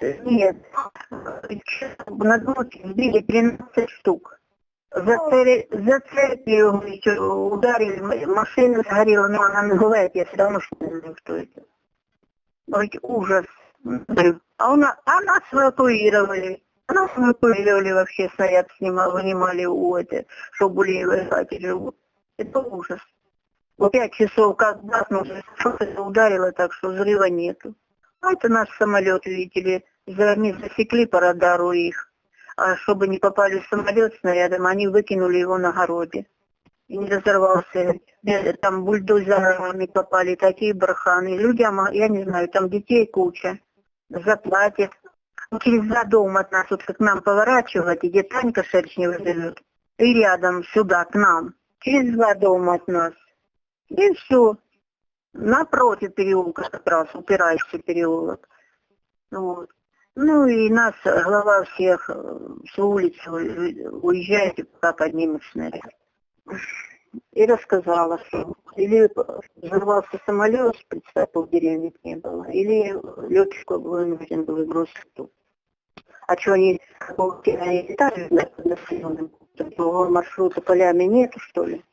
нет, на дороге сбили 13 штук. За, цепи, за цепи его еще ударили, м- машина сгорела, но она называет, я все равно что не знаю, что это. Ой, ужас. А, у нас, а нас эвакуировали. А Нас эвакуировали вообще, снаряд снимал, вынимали у это, что Булеевой хате живут. Это ужас. В пять часов как бахнул, что-то ударило так, что взрыва нету. А это наш самолет, видите ли, за- они засекли по радару их. А чтобы не попали в самолет снарядом, они выкинули его на городе. И не разорвался. Э, Там бульдозерами попали, такие барханы. Людям, я не знаю, там детей куча. Заплатят. Ну, Через два дома от нас, вот как нам поворачивать, где Танька Шершнева живет. И рядом, сюда, к нам. Через два дома от нас. И все. Напротив переулка как раз, упирающий переулок. Вот. Ну и нас глава всех э, с улицы у- уезжайте, пока поднимут снаряд. И рассказала, что или взорвался самолет, представил, деревни не было, или летчик вынужден был бросить ту. А что они они летали на населенным то маршрута полями нету, что ли?